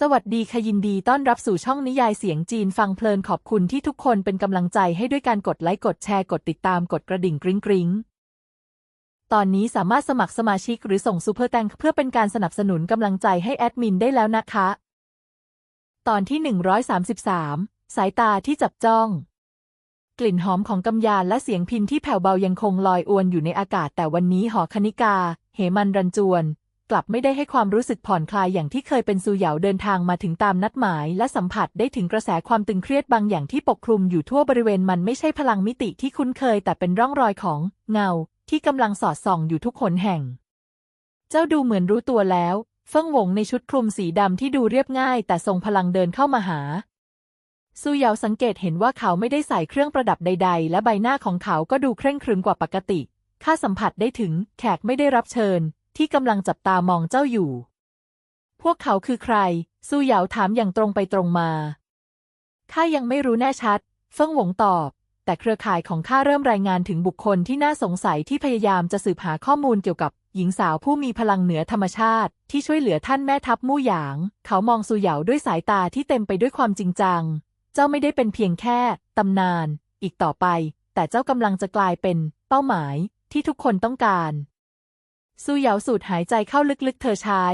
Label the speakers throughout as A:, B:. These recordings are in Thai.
A: สวัสดีค่ะยินดีต้อนรับสู่ช่องนิยายเสียงจีนฟังเพลินขอบคุณที่ทุกคนเป็นกำลังใจให้ด้วยการกดไลค์กดแชร์กดติดตามกดกระดิ่งกริ๊งกริ๊งตอนนี้สามารถสมัครสมาชิกหรือส่งซูเปอร์แตงเพื่อเป็นการสนับสนุนกำลังใจให้แอดมินได้แล้วนะคะ ตอนที่ 133 สายตาที่จับจ้อง กลิ่นหอมของกำยานและเสียงพินที่แผ่วเบายังคงลอยอวนอยู่ในอากาศ แต่วันนี้หอคณิกา เหมันรันจวน กลับไม่ได้ให้ความรู้สึกผ่อนคลายอย่างที่เคยเป็นซูเหยาเดินทางมาถึงตามนัดหมาย และสัมผัสได้ถึงกระแสความตึงเครียดบางอย่างที่ปกคลุมอยู่ทั่วบริเวณมันไม่ใช่พลังมิติที่คุ้นเคย แต่เป็นร่องรอยของเงา ที่กำลังสอดส่องอยู่ทุกขนแห่ง เจ้าดูเหมือนรู้ตัวแล้ว เฟิ่งหวงในชุดคลุมสีดำที่ดูเรียบง่าย แต่ทรงพลังเดินเข้ามาหาซูเหยาสังเกตเห็นว่าเขาไม่ได้ใส่เครื่องประดับใด ๆ และใบหน้าของเขาก็ดูเคร่งครึมกว่าปกติข้าสัมผัสได้ถึงแขกไม่ได้รับเชิญ ที่กำลังจับตามองเจ้าอยู่ พวกเขาคือใคร ซูเหยาถามอย่างตรงไปตรงมาข้ายังไม่รู้แน่ชัด เฟิงหวงตอบ แต่เครือข่ายของข้าเริ่มรายงานถึงบุคคลที่น่าสงสัยที่พยายามจะสืบหาข้อมูลเกี่ยวกับหญิงสาวผู้มีพลังเหนือธรรมชาติ ที่ช่วยเหลือท่านแม่ทัพมู่หยาง เขามองซูเหยาด้วยสายตาที่เต็มไปด้วยความจริงจัง เจ้าไม่ได้เป็นเพียงแค่ตำนาน อีกต่อไป แต่เจ้ากำลังจะกลายเป็น เป้าหมายที่ทุกคนต้องการ ซูเหยาสูดหายใจเข้าลึกๆ เธอใช้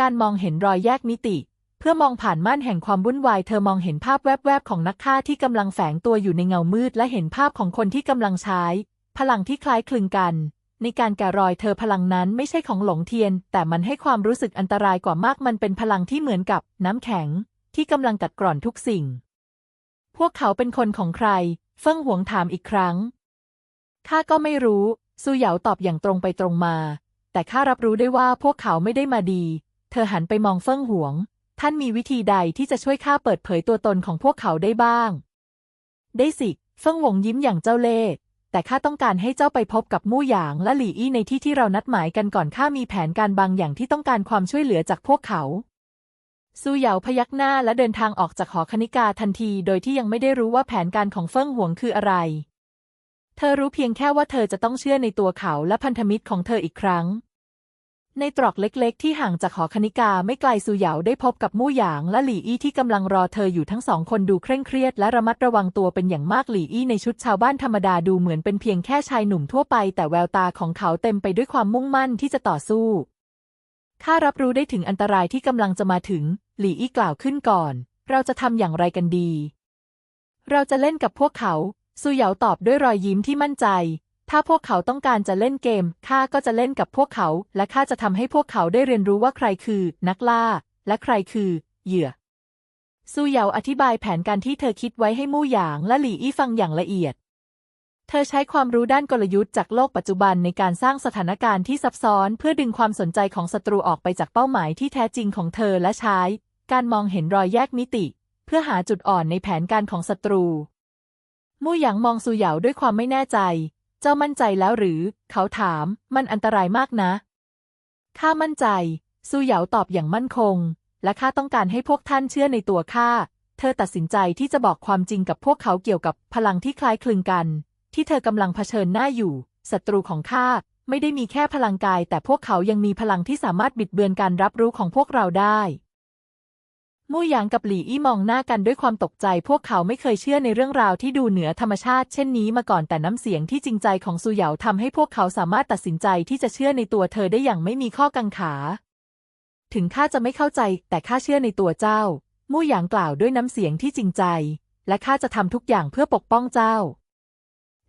A: การมองเห็นรอยแยกมิติ เพื่อมองผ่านม่านแห่งความวุ่นวาย เธอมองเห็นภาพแวบๆ ของนักฆ่าที่กำลังแฝงตัวอยู่ในเงามืด และเห็นภาพของคนที่กำลังใช้ พลังที่คล้ายคลึงกัน ในการแกะรอยเธอพลังนั้นไม่ใช่ของหลงเทียน แต่มันให้ความรู้สึกอันตรายกว่ามากมันเป็นพลังที่เหมือนกับน้ำแข็ง ที่กำลังกัดกร่อนทุกสิ่ง พวกเขาเป็นคนของใคร เฟิ่งหวงถามอีกครั้งข้าก็ไม่รู้ซูเหยาตอบอย่างตรงไปตรงมา แต่ข้ารับรู้ได้ว่าพวกเขาไม่ได้มาดี เธอหันไปมองเฟิ่งหวง ท่านมีวิธีใดที่จะช่วยข้าเปิดเผยตัวตนของพวกเขาได้บ้าง ได้สิ เฟิ่งหวงยิ้มอย่างเจ้าเล่ห์ แต่ข้าต้องการให้เจ้าไปพบกับมู่หยางและหลี่อี้ในที่ที่เรานัดหมายกันก่อนข้ามีแผนการบางอย่างที่ต้องการความช่วยเหลือจากพวกเขาซูเหยาพยักหน้าและเดินทางออกจากหอคณิกาทันที โดยที่ยังไม่ได้รู้ว่าแผนการของเฟิ่งหวงคืออะไร เธอรู้เพียงแค่ว่าเธอจะต้องเชื่อในตัวเขาและพันธมิตรของเธออีกครั้ง ในตรอกเล็กๆ ที่ห่างจากหอคณิกาไม่ไกลซูเหยาได้พบกับมู่หยางและหลี่อี้ที่กำลังรอเธออยู่ทั้งสองคนดูเคร่งเครียดและระมัดระวังตัวเป็นอย่างมากหลี่อี้ในชุดชาวบ้านธรรมดาดูเหมือนเป็นเพียงแค่ชายหนุ่มทั่วไปแต่แววตาของเขาเต็มไปด้วยความมุ่งมั่นที่จะต่อสู้ ข้ารับรู้ได้ถึงอันตรายที่กำลังจะมาถึง หลี่อี้กล่าวขึ้นก่อน เราจะทำอย่างไรกันดี เราจะเล่นกับพวกเขาซูเหยาตอบด้วยรอยยิ้มที่มั่นใจ ถ้าพวกเขาต้องการจะเล่นเกม ข้าก็จะเล่นกับพวกเขา และข้าจะทำให้พวกเขาได้เรียนรู้ว่าใครคือ นักล่า และใครคือ เหยื่อ ซูเหยาอธิบายแผนการที่เธอคิดไว้ให้มู่หยางและหลี่อี้ฟังอย่างละเอียด เธอใช้ความรู้ด้านกลยุทธ์จากโลกปัจจุบันในการสร้างสถานการณ์ที่ซับซ้อนเพื่อดึงความสนใจของศัตรูออกไปจากเป้าหมายที่แท้จริงของเธอและใช้ การมองเห็นรอยแยกมิติ เพื่อหาจุดอ่อนในแผนการของศัตรู มู่หยางมองซูเหยาด้วยความไม่แน่ใจ เจ้ามั่นใจแล้วหรือ เขาถาม มันอันตรายมากนะ ข้ามั่นใจ ซูเหยาตอบอย่างมั่นคง และข้าต้องการให้พวกท่านเชื่อในตัวข้า เธอตัดสินใจที่จะบอกความจริงกับพวกเขาเกี่ยวกับพลังที่คล้ายคลึงกัน ที่เธอกำลังเผชิญหน้าอยู่ ศัตรูของข้าไม่ได้มีแค่พลังกาย แต่พวกเขายังมีพลังที่สามารถบิดเบือนการรับรู้ของพวกเราได้ มู่หยางกับหลี่อี้มองหน้ากันด้วยความตกใจ พวกเขาไม่เคยเชื่อในเรื่องราวที่ดูเหนือธรรมชาติเช่นนี้มาก่อนแต่น้ำเสียงที่จริงใจของซูเหยาทำให้พวกเขาสามารถตัดสินใจที่จะเชื่อในตัวเธอได้อย่างไม่มีข้อกังขา ถึงข้าจะไม่เข้าใจ แต่ข้าเชื่อในตัวเจ้า มู่หยางกล่าวด้วยน้ำเสียงที่จริงใจ และข้าจะทำทุกอย่างเพื่อปกป้องเจ้า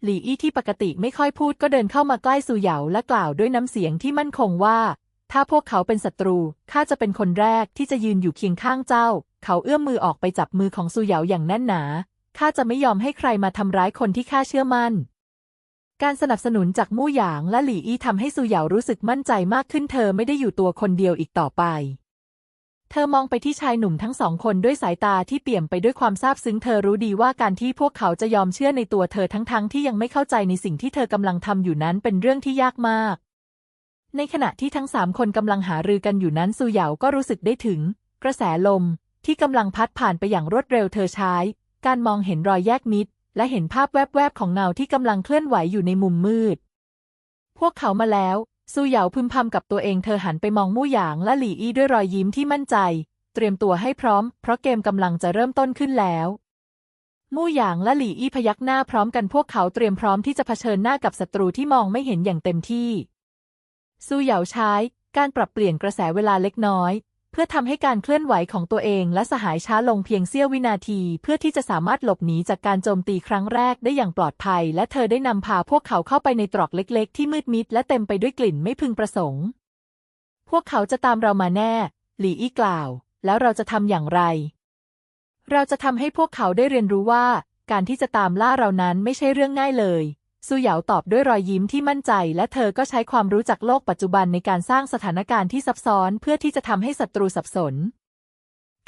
A: หลี่อี้ที่ปกติไม่ค่อยพูดก็เดินเข้ามาใกล้ซูเหยาและกล่าวด้วยน้ำเสียงที่มั่นคงว่า ถ้าพวกเขาเป็นศัตรู ข้าจะเป็นคนแรกที่จะยืนอยู่เคียงข้างเจ้า เขาเอื้อมมือออกไปจับมือของซูเหยาอย่างแน่นหนา ข้าจะไม่ยอมให้ใครมาทำร้ายคนที่ข้าเชื่อมั่น การสนับสนุนจากมู่หยางและหลี่อี้ทำให้ซูเหยารู้สึกมั่นใจมากขึ้นเธอไม่ได้อยู่ตัวคนเดียวอีกต่อไป เธอมองไปที่ชายหนุ่มทั้งสองคนด้วยสายตาที่เปี่ยมไปด้วยความซาบซึ้งเธอรู้ดีว่าการที่พวกเขาจะยอมเชื่อในตัวเธอทั้งๆทที่ยังไม่เข้าใจในสิ่งที่เธอกำลังทำอยู่นั้นเป็นเรื่องที่ยากมาก ในขณะที่ทั้งสามคนกำลังหารือกันอยู่นั้นซูเหยาก็รู้สึกได้ถึง กระแสลม ที่กำลังพัดผ่านไปอย่างรวดเร็วเธอใช้ การมองเห็นรอยแยกมิดและเห็นภาพแวบๆของเงาที่กำลังเคลื่อนไหวอยู่ในมุมมืด พวกเขามาแล้วซูเหยาพึมพำกับตัวเองเธอหันไปมองมู่หยางและหลี่อี้ด้วยรอยยิ้มที่มั่นใจ เตรียมตัวให้พร้อม เพราะเกมกำลังจะเริ่มต้นขึ้นแล้ว มู่หยางและหลี่อี้พยักหน้าพร้อมกันพวกเขาเตรียมพร้อมที่จะเผชิญหน้ากับศัตรูที่มองไม่เห็นอย่างเต็มที่ ซูเหยาใช้การปรับเปลี่ยนกระแสเวลาเล็กน้อย เพื่อทำให้การเคลื่อนไหวของตัวเองและสหายช้าลงเพียงเสี้ยววินาที เพื่อที่จะสามารถหลบหนีจากการโจมตีครั้งแรกได้อย่างปลอดภัย และเธอได้นำพาพวกเขาเข้าไปในตรอกเล็ก ๆ ที่มืดมิดและเต็มไปด้วยกลิ่นไม่พึงประสงค์ พวกเขาจะตามเรามาแน่ หลี่อี้กล่าว แล้วเราจะทำอย่างไร เราจะทำให้พวกเขาได้เรียนรู้ว่า การที่จะตามล่าเรานั้นไม่ใช่เรื่องง่ายเลย ซูเหยาตอบด้วยรอยยิ้มที่มั่นใจ และเธอก็ใช้ความรู้จากโลกปัจจุบันในการสร้างสถานการณ์ที่ซับซ้อนเพื่อที่จะทำให้ศัตรูสับสน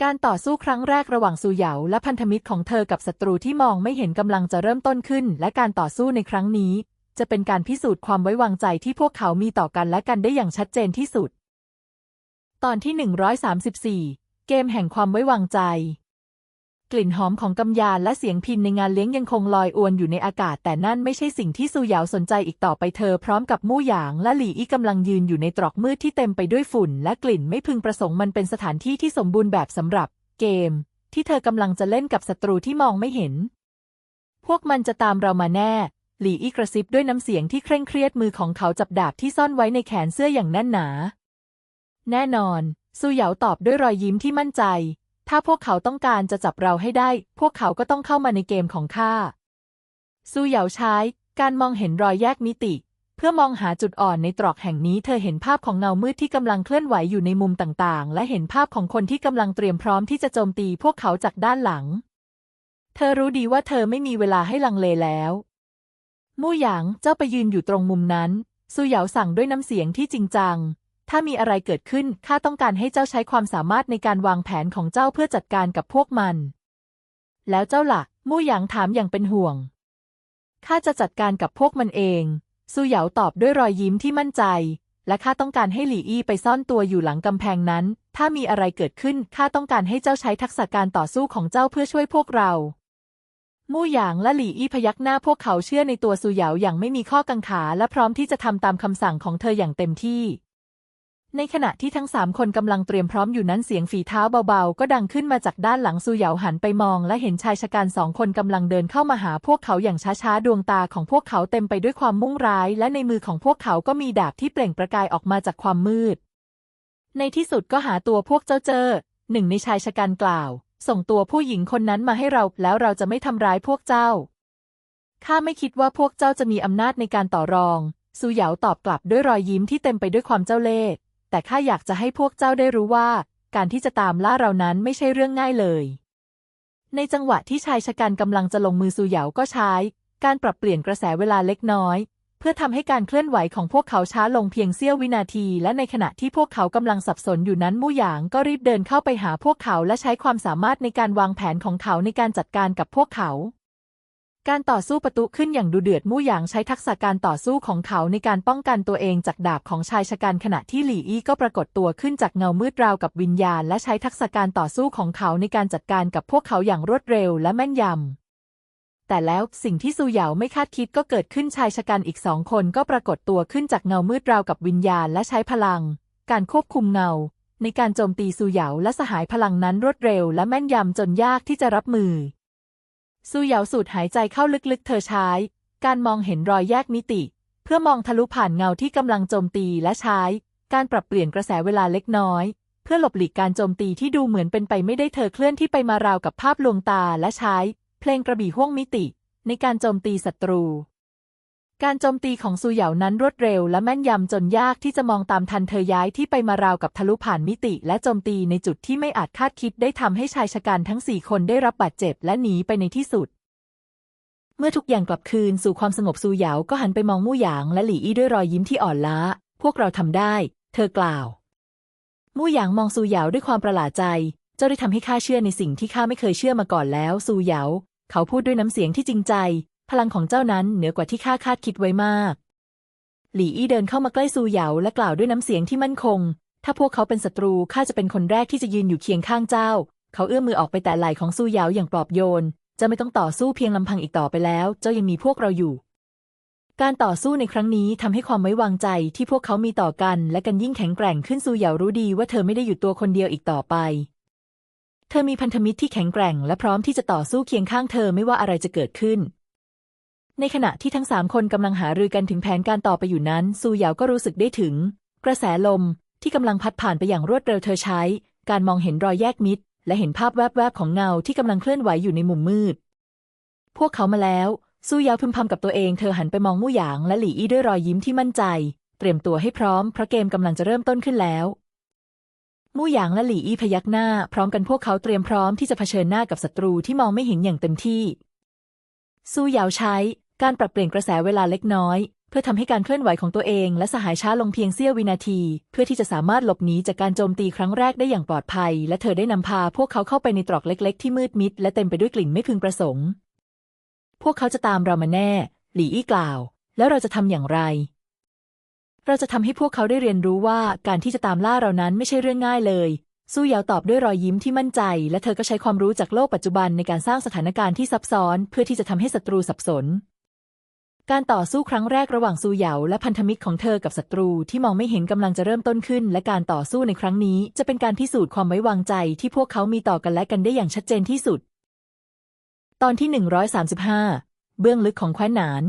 A: การต่อสู้ครั้งแรกระหว่างซูเหยาและพันธมิตรของเธอกับศัตรูที่มองไม่เห็นกำลังจะเริ่มต้นขึ้น และการต่อสู้ในครั้งนี้ จะเป็นการพิสูจน์ความไว้วางใจที่พวกเขามีต่อกันและกันได้อย่างชัดเจนที่สุด ตอนที่ 134 เกมแห่งความไว้วางใจ กลิ่นหอมของกำยานและเสียงพินในงานเลี้ยงยังคงลอยอวนอยู่ในอากาศ แต่นั่นไม่ใช่สิ่งที่ซูหยาวสนใจอีกต่อไปเธอพร้อมกับมู่หยางและหลี่อี้กำลังยืนอยู่ในตรอกมืดที่เต็มไปด้วยฝุ่น และกลิ่นไม่พึงประสงค์มันเป็นสถานที่ที่สมบูรณ์แบบสำหรับ เกม ที่เธอกำลังจะเล่นกับศัตรูที่มองไม่เห็น พวกมันจะตามเรามาแน่ หลี่อี้กระซิบด้วยน้ำเสียงที่เคร่งเครียดมือของเขาจับดาบที่ซ่อนไว้ในแขนเสื้ออย่างแน่นหนา แน่นอนซูหยาวตอบด้วยรอยยิ้มที่มั่นใจ ถ้าพวกเขาต้องการจะจับเราให้ได้ พวกเขาก็ต้องเข้ามาในเกมของข้าซูเหยาใช้การมองเห็นรอยแยกมิติ เพื่อมองหาจุดอ่อนในตรอกแห่งนี้ เธอเห็นภาพของเงามืดที่กำลังเคลื่อนไหวอยู่ในมุมต่างๆ และเห็นภาพของคนที่กำลังเตรียมพร้อมที่จะโจมตีพวกเขาจากด้านหลัง เธอรู้ดีว่าเธอไม่มีเวลาให้ลังเลแล้ว มู่หยางเจ้าไปยืนอยู่ตรงมุมนั้นซูเหยาสั่งด้วยน้ำเสียงที่จริงจัง ถ้ามีอะไรเกิดขึ้นข้าต้องการให้เจ้าใช้ความสามารถในการวางแผนของเจ้าเพื่อจัดการกับพวกมัน แล้วเจ้าล่ะ มู่หยางถามอย่างเป็นห่วง ข้าจะจัดการกับพวกมันเอง ซูเหยาตอบด้วยรอยยิ้มที่มั่นใจ และข้าต้องการให้หลี่อี้ไปซ่อนตัวอยู่หลังกำแพงนั้น ถ้ามีอะไรเกิดขึ้นข้าต้องการให้เจ้าใช้ทักษะการต่อสู้ของเจ้าเพื่อช่วยพวกเรามู่หยางและหลี่อี้พยักหน้าพวกเขาเชื่อในตัวซูเหยาอย่างไม่มีข้อกังขาและพร้อมที่จะทำตามคำสั่งของเธออย่างเต็มที่ ในขณะที่ทั้งสามคนกำลังเตรียมพร้อมอยู่นั้นเสียงฝีเท้าเบาๆ ก็ดังขึ้นมาจากด้านหลังซูเหยาหันไปมองและเห็นชายชะกันสองคนกำลังเดินเข้ามาหาพวกเขาอย่างช้าๆ ดวงตาของพวกเขาเต็มไปด้วยความมุ่งร้าย และในมือของพวกเขาก็มีดาบที่เปล่งประกายออกมาจากความมืด ในที่สุดก็หาตัวพวกเจ้าเจอหนึ่งในชายชะกันกล่าว ส่งตัวผู้หญิงคนนั้นมาให้เรา แล้วเราจะไม่ทำร้ายพวกเจ้าข้าไม่คิดว่าพวกเจ้าจะมีอำนาจในการต่อรองซูเหยาตอบกลับด้วยรอยยิ้มที่เต็มไปด้วยความเจ้าเล่ห์ แต่ข้าอยากจะให้พวกเจ้าได้รู้ว่า การที่จะตามล่าเรานั้นไม่ใช่เรื่องง่ายเลย ในจังหวะที่ชายชะกันกำลังจะลงมือซูเหยาก็ใช้ การปรับเปลี่ยนกระแสเวลาเล็กน้อย เพื่อทำให้การเคลื่อนไหวของพวกเขาช้าลงเพียงเสี้ยววินาที และในขณะที่พวกเขากำลังสับสนอยู่นั้นมู่หยางก็รีบเดินเข้าไปหาพวกเขาและใช้ความสามารถในการวางแผนของเขาในการจัดการกับพวกเขา การต่อสู้ประตุขึ้นอย่างดุเดือดมู่หยางใช้ทักษะการต่อสู้ของเขาในการป้องกันตัวเองจากดาบของชายชะกันขณะที่หลี่อี้ก็ปรากฏตัวขึ้นจากเงามืดราวกับวิญญาณ และใช้ทักษะการต่อสู้ของเขาในการจัดการกับพวกเขาอย่างรวดเร็วและแม่นยำ แต่แล้วสิ่งที่ซูเหยาไม่คาดคิดก็เกิดขึ้นชายชะกันอีกสองคนก็ปรากฏตัวขึ้นจากเงามืดราวกับวิญญาณ และใช้พลัง การควบคุมเงา ในการโจมตีซูเหยาและสหายพลังนั้นรวดเร็ว และแม่นยำจนยากที่จะรับมือ ซูเหยาสูดหายใจเข้าลึกๆ เธอใช้ การมองเห็นรอยแยกมิติ เพื่อมองทะลุผ่านเงาที่กำลังโจมตีและใช้ การปรับเปลี่ยนกระแสเวลาเล็กน้อย เพื่อหลบหลีกการโจมตีที่ดูเหมือนเป็นไปไม่ได้เธอเคลื่อนที่ไปมาราวกับภาพลวงตาและใช้ เพลงกระบี่ห้วงมิติ ในการโจมตีศัตรู การโจมตีของซูเหยานั้นรวดเร็วและแม่นยำจนยากที่จะมองตามทันเธอย้ายที่ไปมาราวกับทะลุผ่านมิติ และโจมตีในจุดที่ไม่อาจคาดคิดได้ทำให้ชายชะกันทั้งสี่คนได้รับบาดเจ็บและหนีไปในที่สุด เมื่อทุกอย่างกลับคืนสู่ความสงบซูเหยาก็หันไปมองมู่หยางและหลี่อี้ด้วยรอยยิ้มที่อ่อนล้า พวกเราทำได้ เธอกล่าว มู่หยางมองซูเหยาด้วยความประหลาดใจ เจ้าได้ทำให้ข้าเชื่อในสิ่งที่ข้าไม่เคยเชื่อมาก่อนแล้วซูเหยาเขาพูดด้วยน้ำเสียงที่จริงใจ พลังของเจ้านั้นเหนือกว่าที่ข้าคาดคิดไว้มาก หลี่อี้เดินเข้ามาใกล้ซูเหยาและกล่าวด้วยน้ำเสียงที่มั่นคง ถ้าพวกเขาเป็นศัตรูข้าจะเป็นคนแรกที่จะยืนอยู่เคียงข้างเจ้า เขาเอื้อมมือออกไปแตะไหล่ของซูเหยาอย่างปลอบโยนจ้าไม่ต้องต่อสู้เพียงลำพังอีกต่อไปแล้ว เจ้ายังมีพวกเราอยู่ การต่อสู้ในครั้งนี้ทำให้ความไว้วางใจที่พวกเขามีต่อกัน และกันยิ่งแข็งแกร่งขึ้นซูเหยารู้ดีว่าเธอไม่ได้อยู่ตัวคนเดียวอีกต่อไป เธอมีพันธมิตรที่แข็งแกร่ง และพร้อมที่จะต่อสู้เคียงข้างเธอไม่ว่าอะไรจะเกิดขึ้น ในขณะที่ทั้งสามคนกำลังหารือกันถึงแผนการต่อไปอยู่นั้น ซูหยาวก็รู้สึกได้ถึง กระแสลมที่กำลังพัดผ่านไปอย่างรวดเร็วเธอใช้ การมองเห็นรอยแยกมิตรและเห็นภาพแวบๆของเงาที่กำลังเคลื่อนไหวอยู่ในมุมมืด พวกเขามาแล้ว ซูยาวพึมพำกับตัวเอง เธอหันไปมองมู่หยางและหลี่อี้ด้วยรอยยิ้มที่มั่นใจ เตรียมตัวให้พร้อมเพราะเกมกำลังจะเริ่มต้นขึ้นแล้ว มู่หยางและหลี่อี้พยักหน้า พร้อมกันพวกเขาเตรียมพร้อมที่จะเผชิญหน้ากับศัตรูที่มองไม่เห็นอย่างเต็มที่ ซูยาวใช้ การปรับเปลี่ยนกระแสเวลาเล็กน้อย เพื่อทำให้การเคลื่อนไหวของตัวเอง และสหายช้าลงเพียงเสี้ยววินาที เพื่อที่จะสามารถหลบหนีจากการโจมตีครั้งแรกได้อย่างปลอดภัย และเธอได้นำพาพวกเขาเข้าไปในตรอกเล็ก ๆ ที่มืดมิด และเต็มไปด้วยกลิ่นไม่พึงประสงค์ พวกเขาจะตามเรามาแน่ หลี่อี้กล่าว แล้วเราจะทำอย่างไร เราจะทำให้พวกเขาได้เรียนรู้ว่าการที่จะตามล่าเรานั้นไม่ใช่เรื่องง่ายเลยสู้เยาตอบด้วยรอยยิ้มที่มั่นใจ และเธอก็ใช้ความรู้จากโลกปัจจุบันในการสร้างสถานการณ์ที่ซับซ้อน เพื่อที่จะทำให้ศัตรูสับสน การต่อสู้ครั้งแรกระหว่างซูเหยาและพันธมิตรของเธอกับศัตรูที่มองไม่เห็นกำลังจะเริ่มต้นขึ้น และการต่อสู้ในครั้งนี้จะเป็นการพิสูจน์ความไว้วางใจที่พวกเขามีต่อกันและกันได้อย่างชัดเจนที่สุด ตอนที่ 135 เบื้องลึกของแคว้นหนาน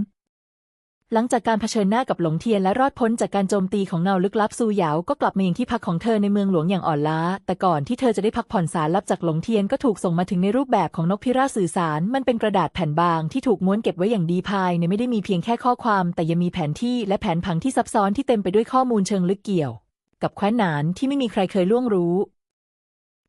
A: หลังจากการเผชิญหน้ากับหลงเทียนและรอดพ้นจากการโจมตีของเงาลึกลับซูหยาวก็กลับมาอยังที่พักของเธอในเมืองหลวงอย่างอ่อนล้า แต่ก่อนที่เธอจะได้พักผ่อนสารลับจากหลงเทียนก็ถูกส่งมาถึงในรูปแบบของนกพิราบสื่อสาร มันเป็นกระดาษแผ่นบางที่ถูกม้วนเก็บไว้อย่างดีภายในไม่ได้มีเพียงแค่ข้อความ แต่ยังมีแผนที่และแผนผังที่ซับซ้อนที่เต็มไปด้วยข้อมูลเชิงลึกเกี่ยว กับแคว้นหนานที่ไม่มีใครเคยล่วงรู้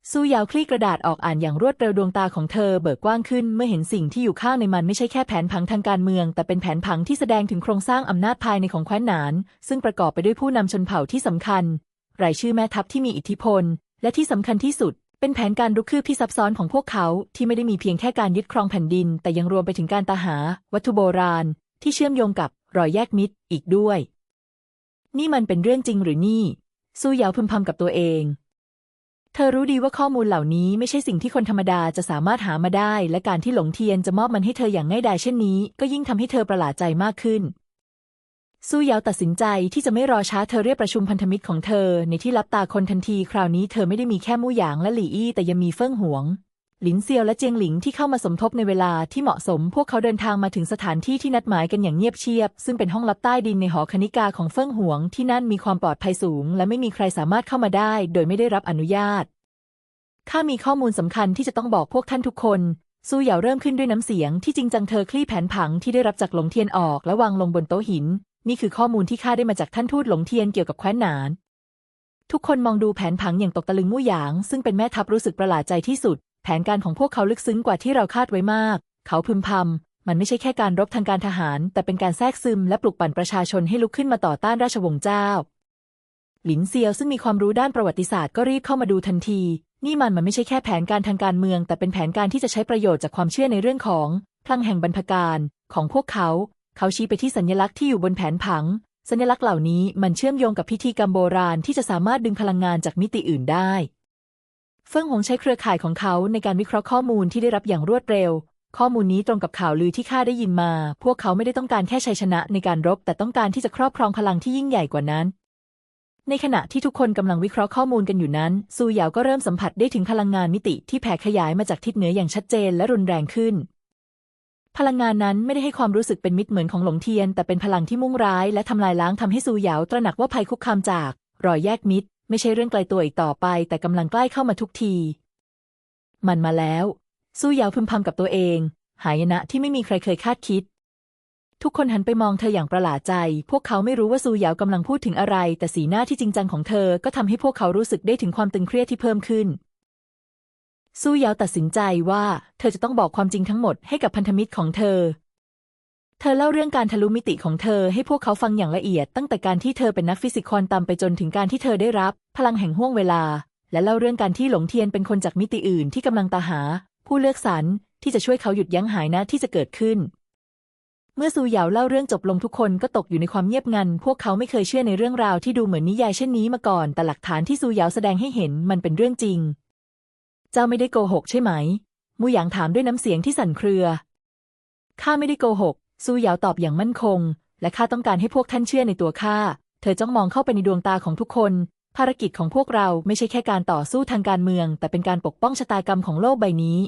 A: ซูยาวคลี่กระดาษออกอ่านอย่างรวดเร็วดวงตาของเธอเบิกกว้างขึ้นเมื่อเห็นสิ่งที่อยู่ข้างในมันไม่ใช่แค่แผนผังทางการเมือง แต่เป็นแผนผังที่แสดงถึงโครงสร้างอำนาจภายในของแคว้นหนาน ซึ่งประกอบไปด้วยผู้นำชนเผ่าที่สำคัญ รายชื่อแม่ทัพที่มีอิทธิพล และที่สำคัญที่สุด เป็นแผนการรุกคืบที่ซับซ้อนของพวกเขาที่ไม่ได้มีเพียงแค่การยึดครองแผ่นดิน แต่ยังรวมไปถึงการตาหา วัตถุโบราณ ที่เชื่อมโยงกับรอยแยกมิตรอีกด้วย นี่มันเป็นเรื่องจริงหรือนี่ซูยาวพึมพำกับตัวเอง เธอรู้ดีว่าข้อมูลเหล่านี้ไม่ใช่สิ่งที่คนธรรมดาจะสามารถหามาได้ และการที่หลงเทียนจะมอบมันให้เธออย่างง่ายดายเช่นนี้ ก็ยิ่งทำให้เธอประหลาดใจมากขึ้นซูเยาตัดสินใจที่จะไม่รอช้าเธอเรียกประชุมพันธมิตรของเธอ ในที่รับตาคนทันที คราวนี้เธอไม่ได้มีแค่มู่หยางและหลี่อี้แต่ยังมีเฟิ่งหวง หลินเซียวและเจียงหลิงที่เข้ามาสมทบในเวลาที่เหมาะสม พวกเขาเดินทางมาถึงสถานที่ที่นัดหมายกันอย่างเงียบเชียบ ซึ่งเป็นห้องลับใต้ดินในหอคณิกาของเฟิ่งหวง ที่นั่นมีความปลอดภัยสูง และไม่มีใครสามารถเข้ามาได้ โดยไม่ได้รับอนุญาต ข้ามีข้อมูลสำคัญที่จะต้องบอกพวกท่านทุกคนซูเหยาเริ่มขึ้นด้วยน้ำเสียงที่จริงจังเธอคลี่แผนผังที่ได้รับจากหลงเทียนออกและวางลงบนโต๊ะหิน นี่คือข้อมูลที่ข้าได้มาจากท่านทูตหลงเทียนเกี่ยวกับแคว้นหนาน ทุกคนมองดูแผนผังอย่างตกตะลึงมู่หยาง ซึ่งเป็นแม่ทัพรู้สึกประหลาดใจที่สุด แผนการของพวกเขาลึกซึ้งกว่าที่เราคาดไว้มาก เขาพึมพำ มันไม่ใช่แค่การรบทางการทหาร แต่เป็นการแทรกซึมและปลุกปั่นประชาชนให้ลุกขึ้นมาต่อต้านราชวงศ์เจ้า หลินเซียวซึ่งมีความรู้ด้านประวัติศาสตร์ก็รีบเข้ามาดูทันที นี่มันมันไม่ใช่แค่แผนการทางการเมือง แต่เป็นแผนการที่จะใช้ประโยชน์จากความเชื่อในเรื่องของพลังแห่งบรรพการของพวกเขา เขาชี้ไปที่สัญลักษณ์ที่อยู่บนแผนผัง สัญลักษณ์เหล่านี้มันเชื่อมโยงกับพิธีกรรมโบราณที่จะสามารถดึงพลังงานจากมิติอื่นได้ เฟิ่งหงใช้เครือข่ายของเขาในการวิเคราะห์ข้อมูลที่ได้รับอย่างรวดเร็ว ข้อมูลนี้ตรงกับข่าวลือที่ข้าได้ยินมา พวกเขาไม่ได้ต้องการแค่ชัยชนะในการรบ แต่ต้องการที่จะครอบครองพลังที่ยิ่งใหญ่กว่านั้น ในขณะที่ทุกคนกำลังวิเคราะห์ข้อมูลกันอยู่นั้น ซูหยาวก็เริ่มสัมผัสได้ถึงพลังงานมิติที่แผ่ขยายมาจากทิศเหนืออย่างชัดเจนและรุนแรงขึ้น พลังงานนั้นไม่ได้ให้ความรู้สึกเป็นมิตรเหมือนของหลงเทียน แต่เป็นพลังที่มุ่งร้าย และทำลายล้างทำให้ซูหยาวตระหนักว่าภัยคุกคามจากรอยแยกมิตร ไม่ใช่เรื่องไกลตัวอีกต่อไป แต่กำลังใกล้เข้ามาทุกที มันมาแล้วซูเหยาวพึมพำกับตัวเอง หายนะที่ไม่มีใครเคยคาดคิด ทุกคนหันไปมองเธออย่างประหลาดใจ พวกเขาไม่รู้ว่าซูหยาวกำลังพูดถึงอะไร แต่สีหน้าที่จริงจังของเธอก็ทำให้พวกเขารู้สึกได้ถึงความตึงเครียดที่เพิ่มขึ้นซูหยาวตัดสินใจว่า เธอจะต้องบอกความจริงทั้งหมดให้กับพันธมิตรของเธอ เธอเล่าเรื่องการทะลุมิติของเธอให้พวกเขาฟังอย่างละเอียด ตั้งแต่การที่เธอเป็นนักฟิสิกส์ควอนตัมไปจนถึงการที่เธอได้รับ พลังแห่งห้วงเวลา และเล่าเรื่องการที่หลงเทียนเป็นคนจากมิติอื่นที่กำลังตาหา ผู้เลือกสรรที่จะช่วยเขาหยุดยั้งหายนะที่จะเกิดขึ้น เมื่อซูหยาวเล่าเรื่องจบลงทุกคนก็ตกอยู่ในความเงียบงัน พวกเขาไม่เคยเชื่อในเรื่องราวที่ดูเหมือนนิยายเช่นนี้มาก่อน แต่หลักฐานที่ซูหยาวแสดงให้เห็นมันเป็นเรื่องจริง เจ้าไม่ได้โกหกใช่ไหม มูหยางถามด้วยน้ำเสียงที่สั่นเครือ ข้าไม่ได้โกหก ซูเหยาตอบอย่างมั่นคง และข้าต้องการให้พวกท่านเชื่อในตัวข้า เธอจ้องมองเข้าไปในดวงตาของทุกคน ภารกิจของพวกเราไม่ใช่แค่การต่อสู้ทางการเมือง แต่เป็นการปกป้องชะตากรรมของโลกใบนี้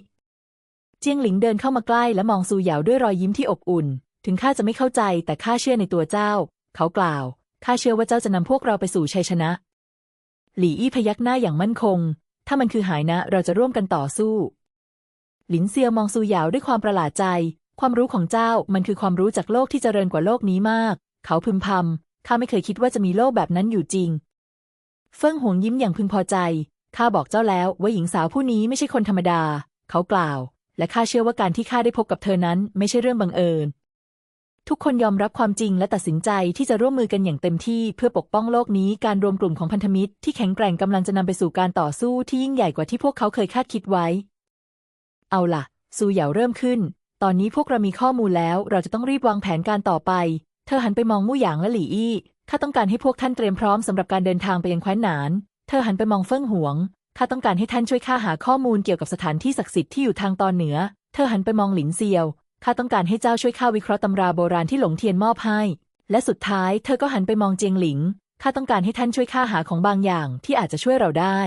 A: เจียงหลิงเดินเข้ามาใกล้และมองซูเหยาด้วยรอยยิ้มที่อบอุ่น ถึงข้าจะไม่เข้าใจแต่ข้าเชื่อในตัวเจ้า เขากล่าว ข้าเชื่อว่าเจ้าจะนำพวกเราไปสู่ชัยชนะ หลี่อี้พยักหน้าอย่างมั่นคง ถ้ามันคือหายนะ เราจะร่วมกันต่อสู้ หลินเซียวมองซูเหยาด้วยความประหลาดใจ ความรู้ของเจ้ามันคือความรู้จากโลกที่เจริญกว่าโลกนี้มาก เขาพึมพำข้าไม่เคยคิดว่าจะมีโลกแบบนั้นอยู่จริง เฟิ่งหวงยิ้มอย่างพึงพอใจข้าบอกเจ้าแล้วว่าหญิงสาวผู้นี้ไม่ใช่คนธรรมดา เขากล่าว และข้าเชื่อว่าการที่ข้าได้พบกับเธอนั้นไม่ใช่เรื่องบังเอิญ ทุกคนยอมรับความจริงและตัดสินใจที่จะร่วมมือกันอย่างเต็มที่เพื่อปกป้องโลกนี้การรวมกลุ่มของพันธมิตรที่แข็งแกร่งกำลังจะนำไปสู่การต่อสู้ที่ยิ่งใหญ่กว่าที่พวกเขาเคยคาดคิดไว้ เอาล่ะซูเหยาเริ่มขึ้น ตอนนี้พวกเรามีข้อมูลแล้ว เราจะต้องรีบวางแผนการต่อไป เธอหันไปมองมู่หยางและหลี่อี้ข้าต้องการให้พวกท่านเตรียมพร้อมสำหรับการเดินทางไปยังแคว้นหนาน เธอหันไปมองเฟิ่งหวงข้าต้องการให้ท่านช่วยข้าหาข้อมูลเกี่ยวกับสถานที่ศักดิ์สิทธิ์ที่อยู่ทางตอนเหนือ เธอหันไปมองหลินเซียวข้าต้องการให้เจ้าช่วยข้าวิเคราะห์ตำราโบราณที่หลงเทียนมอบให้ และสุดท้ายเธอก็หันไปมองเจียงหลิงข้าต้องการให้ท่านช่วยข้าหาของบางอย่างที่อาจจะช่วยเราได้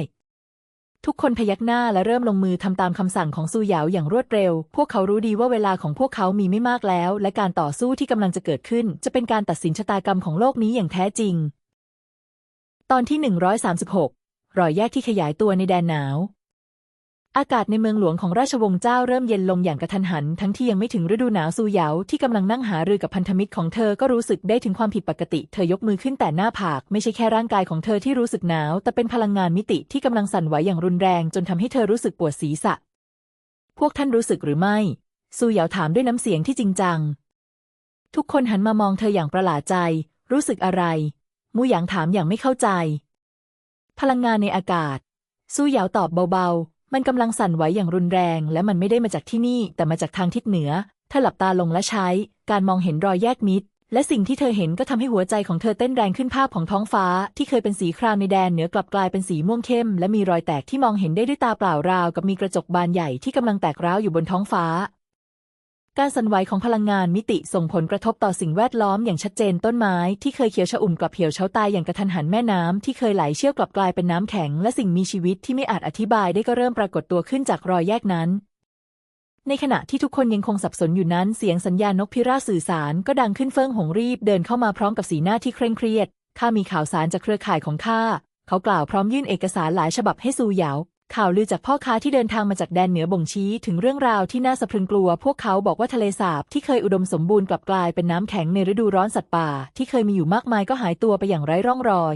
A: ทุกคนพยักหน้าและเริ่มลงมือทำตามคำสั่งของซูหยาวอย่างรวดเร็ว พวกเขารู้ดีว่าเวลาของพวกเขามีไม่มากแล้ว และการต่อสู้ที่กำลังจะเกิดขึ้น จะเป็นการตัดสินชะตากรรมของโลกนี้อย่างแท้จริง ตอนที่ 136 รอยแยกที่ขยายตัวในแดนหนาว อากาศในเมืองหลวงของราชวงศ์เจ้าเริ่มเย็นลงอย่างกระทันหัน ทั้งที่ยังไม่ถึงฤดูหนาวซูเหยาที่กำลังนั่งหารือกับพันธมิตรของเธอก็รู้สึกได้ถึงความผิดปกติ เธอยกมือขึ้นแต่หน้าผาก ไม่ใช่แค่ร่างกายของเธอที่รู้สึกหนาว แต่เป็นพลังงานมิติที่กำลังสั่นไหวอย่างรุนแรง จนทำให้เธอรู้สึกปวดศีรษะ พวกท่านรู้สึกหรือไม่ซูเหยาถามด้วยน้ำเสียงที่จริงจัง ทุกคนหันมามองเธออย่างประหลาดใจ รู้สึกอะไรมูหยางถามอย่างไม่เข้าใจ พลังงานในอากาศซูเหยาตอบเบาๆ มันกำลังสั่นไหวอย่างรุนแรง และมันไม่ได้มาจากที่นี่ แต่มาจากทางทิศเหนือเธอหลับตาลงและใช้ การมองเห็นรอยแยกมิดและสิ่งที่เธอเห็นก็ทำให้หัวใจของเธอเต้นแรงขึ้นภาพของท้องฟ้า ที่เคยเป็นสีครามในแดนเหนือกลับกลายเป็นสีม่วงเข้ม และมีรอยแตกที่มองเห็นได้ด้วยตาเปล่าราวกับมีกระจกบานใหญ่ที่กำลังแตกร้าวอยู่บนท้องฟ้า การสั่นไหวของพลังงานมิติส่งผลกระทบต่อสิ่งแวดล้อมอย่างชัดเจนต้นไม้ที่เคยเขียวชอุ่มกลับเหี่ยวเฉาตายอย่างกระทันหันแม่น้ำที่เคยไหลเชี่ยวกลับกลายเป็นน้ำแข็ง และสิ่งมีชีวิตที่ไม่อาจอธิบายได้ก็เริ่มปรากฏตัวขึ้นจากรอยแยกนั้น ในขณะที่ทุกคนยังคงสับสนอยู่นั้นเสียงสัญญาณนกพิราบสื่อสารก็ดังขึ้นเฟิ่งหงรีบเดินเข้ามาพร้อมกับสีหน้าที่เคร่งเครียดข้ามีข่าวสารจากเครือข่ายของข้าเขากล่าวพร้อมยื่นเอกสารหลายฉบับให้ซูเหยา ข่าวลือจากพ่อค้าที่เดินทางมาจากแดนเหนือบ่งชี้ถึงเรื่องราวที่น่าสะพรึงกลัว พวกเขาบอกว่าทะเลสาบที่เคยอุดมสมบูรณ์กลับกลายเป็นน้ำแข็งในฤดูร้อนสัตว์ป่า ที่เคยมีอยู่มากมายก็หายตัวไปอย่างไร้ร่องรอย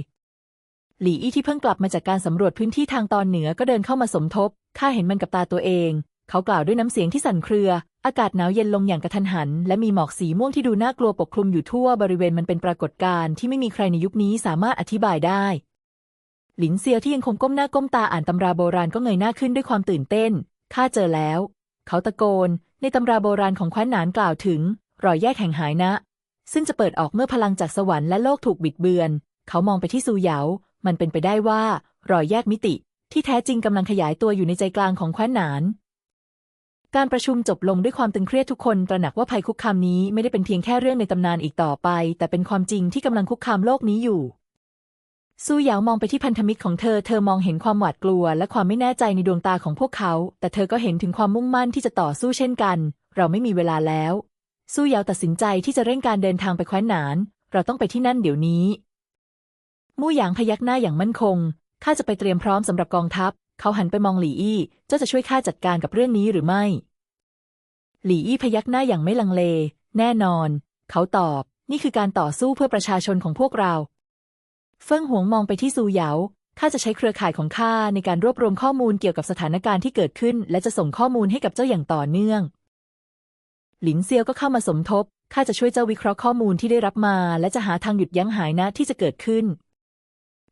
A: หลี่อี้ที่เพิ่งกลับมาจากการสำรวจพื้นที่ทางตอนเหนือก็เดินเข้ามาสมทบข้าเห็นมันกับตาตัวเอง เขากล่าวด้วยน้ำเสียงที่สั่นเครือ อากาศหนาวเย็นลงอย่างกระทันหัน และมีหมอกสีม่วงที่ดูน่ากลัวปกคลุมอยู่ทั่วบริเวณมันเป็นปรากฏการณ์ที่ไม่มีใครในยุคนี้สามารถอธิบายได้ หลินเซียที่ยังคงก้มหน้าก้มตาอ่านตำราโบราณก็เงยหน้าขึ้นด้วยความตื่นเต้น ข้าเจอแล้ว เขาตะโกน ในตำราโบราณของแคว้นหนานกล่าวถึง รอยแยกแห่งหายนะ ซึ่งจะเปิดออกเมื่อพลังจากสวรรค์และโลกถูกบิดเบือน เขามองไปที่ซูเหยา มันเป็นไปได้ว่า รอยแยกมิติ ที่แท้จริงกำลังขยายตัวอยู่ในใจกลางของแคว้นหนาน การประชุมจบลงด้วยความตึงเครียดทุกคนตระหนักว่าภัยคุกคามนี้ไม่ได้เป็นเพียงแค่เรื่องในตำนานอีกต่อไป แต่เป็นความจริงที่กำลังคุกคามโลกนี้อยู่ ซูเหยามองไปที่พันธมิตรของเธอ เธอมองเห็นความหวาดกลัว และความไม่แน่ใจในดวงตาของพวกเขา แต่เธอก็เห็นถึงความมุ่งมั่นที่จะต่อสู้เช่นกัน เราไม่มีเวลาแล้ว ซูเหยาตัดสินใจที่จะเร่งการเดินทางไปแคว้นหนาน เราต้องไปที่นั่นเดี๋ยวนี้ มู่หยางพยักหน้าอย่างมั่นคง ข้าจะไปเตรียมพร้อมสำหรับกองทัพ เขาหันไปมองหลี่อี้ เจ้าจะช่วยข้าจัดการกับเรื่องนี้หรือไม่ หลี่อี้พยักหน้าอย่างไม่ลังเล แน่นอน เขาตอบ นี่คือการต่อสู้เพื่อประชาชนของพวกเรา เฟิ่งหวงมองไปที่ซูเหยาข้าจะใช้เครือข่ายของข้าในการรวบรวมข้อมูลเกี่ยวกับสถานการณ์ที่เกิดขึ้น และจะส่งข้อมูลให้กับเจ้าอย่างต่อเนื่อง หลินเซียวก็เข้ามาสมทบข้าจะช่วยเจ้าวิเคราะห์ข้อมูลที่ได้รับมา และจะหาทางหยุดยั้งหายนะที่จะเกิดขึ้น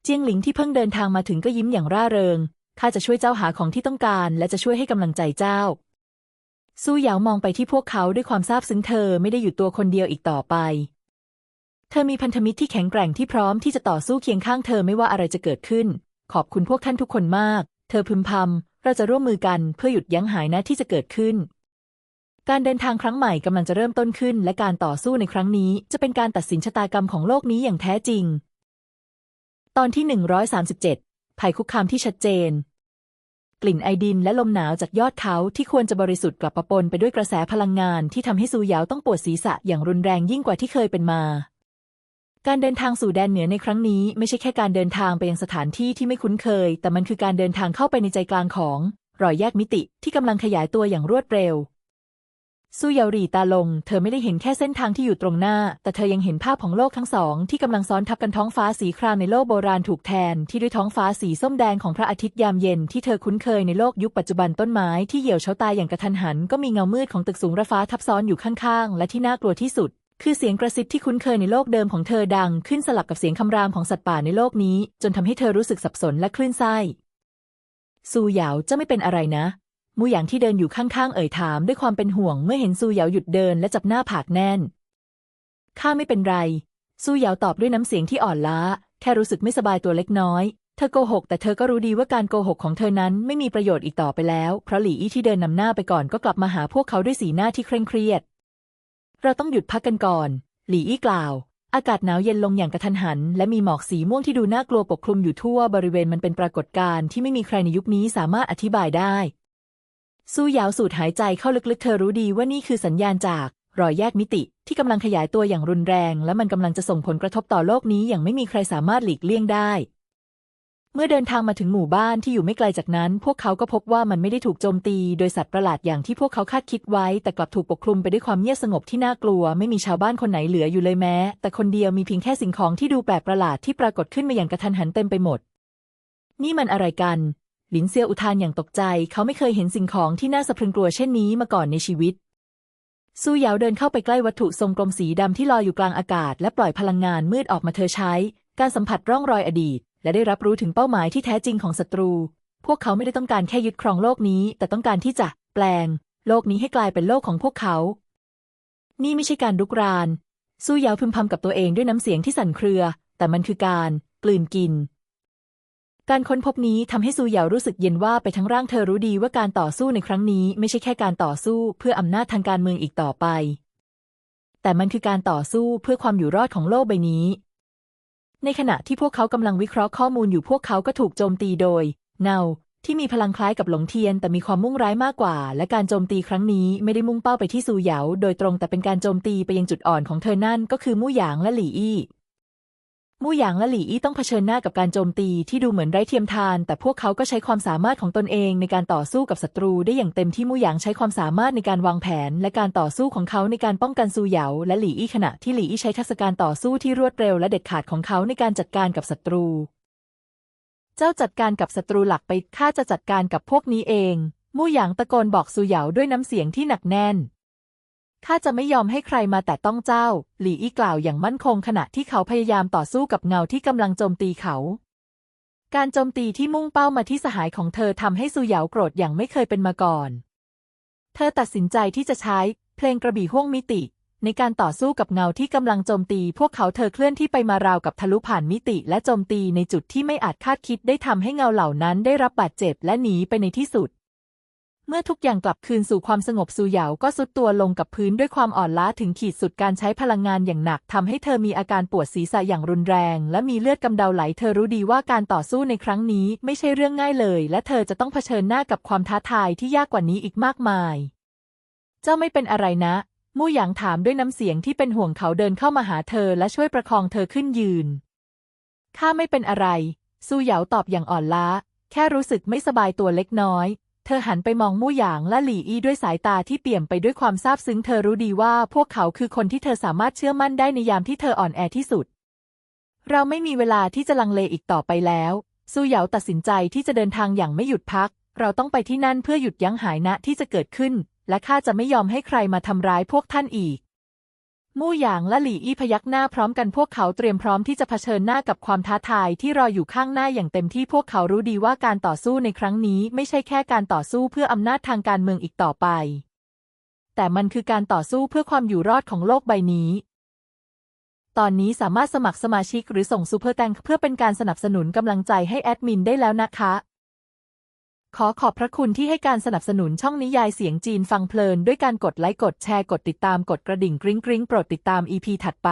A: เจียงหลิงที่เพิ่งเดินทางมาถึงก็ยิ้มอย่างร่าเริงข้าจะช่วยเจ้าหาของที่ต้องการ และจะช่วยให้กำลังใจเจ้าสู้เหยามองไปที่พวกเขาด้วยความซาบซึ้งเธอไม่ได้อยู่ตัวคนเดียวอีกต่อไป เธอมีพันธมิตรที่แข็งแกร่งที่พร้อมที่จะต่อสู้เคียงข้างเธอไม่ว่าอะไรจะเกิดขึ้น ขอบคุณพวกท่านทุกคนมาก เธอพึมพำเราจะร่วมมือกันเพื่อหยุดยั้งหายนะที่จะเกิดขึ้น การเดินทางครั้งใหม่กำลังจะเริ่มต้นขึ้น และการต่อสู้ในครั้งนี้จะเป็นการตัดสินชะตากรรมของโลกนี้อย่างแท้จริง ตอนที่ 137 ภัยคุกคามที่ชัดเจน กลิ่นไอดินและลมหนาวจากยอดเขาที่ควรจะบริสุทธิ์กลับปะปนไปด้วยกระแสพลังงานที่ทำให้ซูหยาวต้องปวดศีรษะอย่างรุนแรงยิ่งกว่าที่เคยเป็นมา การเดินทางสู่แดนเหนือในครั้งนี้ไม่ใช่แค่การเดินทางไปยังสถานที่ที่ไม่คุ้นเคย แต่มันคือการเดินทางเข้าไปในใจกลางของรอยแยกมิติที่กำลังขยายตัวอย่างรวดเร็วซูเยาหรี่ตาลง เธอไม่ได้เห็นแค่เส้นทางที่อยู่ตรงหน้า แต่เธอยังเห็นภาพของโลกทั้งสอง ที่กำลังซ้อนทับกันท้องฟ้าสีครามในโลกโบราณถูกแทน ที่ด้วยท้องฟ้าสีส้มแดงของพระอาทิตย์ยามเย็นที่เธอคุ้นเคยในโลกยุคปัจจุบันต้นไม้ที่เหี่ยวเฉาตายอย่างกระทันหัน ก็มีเงามืดของตึกสูงระฟ้าทับซ้อนอยู่ข้างๆ และที่น่ากลัวที่สุด คือเสียงกระซิบที่คุ้นเคยในโลกเดิมของเธอดังขึ้นสลับกับเสียงคำรามของสัตว์ป่าในโลกนี้ จนทำให้เธอรู้สึกสับสนและคลื่นไส้ซูเหยาจะไม่เป็นอะไรนะ มูหยางที่เดินอยู่ข้างๆ เอ่ยถามด้วยความเป็นห่วงเมื่อเห็นซูเหยาหยุดเดินและจับหน้าผากแน่น ข้าไม่เป็นไร ซูเหยาตอบด้วยน้ำเสียงที่อ่อนล้า แค่รู้สึกไม่สบายตัวเล็กน้อย เธอโกหก แต่เธอก็รู้ดีว่าการโกหกของเธอนั้นไม่มีประโยชน์อีกต่อไปแล้ว เพราะหลี่อี้ที่เดินนำหน้าไปก่อนก็กลับมาหาพวกเขาด้วยสีหน้าที่เคร่งเครียด เราต้องหยุดพักกันก่อน หลี่อี้กล่าว อากาศหนาวเย็นลงอย่างกระทันหัน และมีหมอกสีม่วงที่ดูน่ากลัวปกคลุมอยู่ทั่วบริเวณมันเป็นปรากฏการณ์ที่ไม่มีใครในยุคนี้สามารถอธิบายได้สู้ยาวสูดหายใจเข้าลึกๆ เธอรู้ดีว่านี่คือสัญญาณจาก รอยแยกมิติที่กำลังขยายตัวอย่างรุนแรง และมันกำลังจะส่งผลกระทบต่อโลกนี้อย่างไม่มีใครสามารถหลีกเลี่ยงได้ เมื่อเดินทางมาถึงหมู่บ้านที่อยู่ไม่ไกลจากนั้น พวกเขาก็พบว่ามันไม่ได้ถูกโจมตีโดยสัตว์ประหลาดอย่างที่พวกเขาคาดคิดไว้ แต่กลับถูกปกคลุมไปด้วยความเงียบสงบที่น่ากลัว ไม่มีชาวบ้านคนไหนเหลืออยู่เลยแม้ แต่คนเดียวมีเพียงแค่สิ่งของที่ดูแปลกประหลาดที่ปรากฏขึ้นมาอย่างกระทันหันเต็มไปหมด นี่มันอะไรกัน หลินเซียวอุทานอย่างตกใจ เขาไม่เคยเห็นสิ่งของที่น่าสะพรึงกลัวเช่นนี้มาก่อนในชีวิตซูเหยาเดินเข้าไปใกล้วัตถุทรงกลมสีดำที่ลอยอยู่กลางอากาศ และปล่อยพลังงานมืดออกมาเธอใช้ การสัมผัสร่องรอยอดีต และได้รับรู้ถึงเป้าหมายที่แท้จริงของศัตรู พวกเขาไม่ได้ต้องการแค่ยึดครองโลกนี้ แต่ต้องการที่จะแปลง โลกนี้ให้กลายเป็นโลกของพวกเขา นี่ไม่ใช่การรุกรานซูเหยาวพึมพำกับตัวเองด้วยน้ำเสียงที่สั่นเครือ แต่มันคือการกลืนกิน การค้นพบนี้ทำให้ซูเหยารู้สึกเย็นว่าไปทั้งร่างเธอรู้ดีว่าการต่อสู้ในครั้งนี้ ไม่ใช่แค่การต่อสู้เพื่ออำนาจทางการเมืองอีกต่อไป แต่มันคือการต่อสู้เพื่อความอยู่รอดของโลกใบนี้ ในขณะที่พวกเขากำลังวิเคราะห์ข้อมูลอยู่พวกเขาก็ถูกโจมตีโดย เงาที่มีพลังคล้ายกับหลงเทียน แต่มีความมุ่งร้ายมากกว่า และการโจมตีครั้งนี้ไม่ได้มุ่งเป้าไปที่ซูเหยาโดยตรงแต่เป็นการโจมตีไปยังจุดอ่อนของเธอนั่นก็คือมู่หยางและหลี่อี้ มู่หยางและหลี่อี้ต้องเผชิญหน้ากับการโจมตีที่ดูเหมือนไร้เทียมทาน แต่พวกเขาก็ใช้ความสามารถของตนเองในการต่อสู้กับศัตรูได้อย่างเต็มที่มู่หยางใช้ความสามารถในการวางแผน และการต่อสู้ของเขาในการป้องกันซูเหยาและหลี่อี้ขณะที่หลี่อี้ใช้ทักษะการต่อสู้ที่รวดเร็วและเด็ดขาดของเขาในการจัดการกับศัตรู เจ้าจัดการกับศัตรูหลักไปข้าจะจัดการกับพวกนี้เองมู่หยางตะโกนบอกซูเหยาด้วยน้ำเสียงที่หนักแน่น ข้าจะไม่ยอมให้ใครมาแต่ต้องเจ้า หลี่อี้กล่าวอย่างมั่นคงขณะที่เขาพยายามต่อสู้กับเงาที่กำลังโจมตีเขา การโจมตีที่มุ่งเป้ามาที่สหายของเธอทำให้ซูเหยาโกรธอย่างไม่เคยเป็นมาก่อน เธอตัดสินใจที่จะใช้เพลงกระบี่ห้วงมิติ ในการต่อสู้กับเงาที่กำลังโจมตี พวกเขาเธอเคลื่อนที่ไปมาราวกับทะลุผ่านมิติ และโจมตีในจุดที่ไม่อาจคาดคิดได้ทำให้เงาเหล่านั้นได้รับบาดเจ็บและหนีไปในที่สุด เมื่อทุกอย่างกลับคืนสู่ความสงบซูเหยาก็สุดตัวลงกับพื้นด้วยความอ่อนล้าถึงขีดสุดการใช้พลังงานอย่างหนักทำให้เธอมีอาการปวดศีรษะอย่างรุนแรง และมีเลือดกำเดาไหล เธอรู้ดีว่าการต่อสู้ในครั้งนี้ไม่ใช่เรื่องง่ายเลย และเธอจะต้องเผชิญหน้ากับความท้าทายที่ยากกว่านี้อีกมากมาย เจ้าไม่เป็นอะไรนะ มู่หยางถามด้วยน้ำเสียงที่เป็นห่วงเขาเดินเข้ามาหาเธอและช่วยประคองเธอขึ้นยืนข้าไม่เป็นอะไรซูเหยาตอบอย่างอ่อนล้า แค่รู้สึกไม่สบายตัวเล็กน้อย เธอหันไปมองมู่หยางและหลี่อี้ด้วยสายตาที่เปี่ยมไปด้วยความซาบซึ้งเธอรู้ดีว่าพวกเขาคือคนที่เธอสามารถเชื่อมั่นได้ในยามที่เธออ่อนแอที่สุด เราไม่มีเวลาที่จะลังเลอีกต่อไปแล้วซูเหยาตัดสินใจที่จะเดินทางอย่างไม่หยุดพัก เราต้องไปที่นั่นเพื่อหยุดยั้งหายนะที่จะเกิดขึ้น และข้าจะไม่ยอมให้ใครมาทำร้ายพวกท่านอีก มู่หยางและหลี่อี้พยักหน้าพร้อมกันพวกเขาเตรียมพร้อมที่จะเผชิญหน้ากับความท้าทายที่รออยู่ข้างหน้าอย่างเต็มที่พวกเขารู้ดีว่าการต่อสู้ในครั้งนี้ไม่ใช่แค่การต่อสู้เพื่ออำนาจทางการเมืองอีกต่อไป แต่มันคือการต่อสู้เพื่อความอยู่รอดของโลกใบนี้ ตอนนี้สามารถสมัครสมาชิกหรือส่งซูเปอร์แตงเพื่อเป็นการสนับสนุนกำลังใจให้แอดมินได้แล้วนะคะ ขอขอบพระคุณที่ให้การสนับสนุนช่องนิยายเสียงจีนฟังเพลิน ด้วยการกดไลค์กดแชร์กดติดตามกดกระดิ่งกริ๊งกริ๊งโปรดติดตาม EP ถัดไป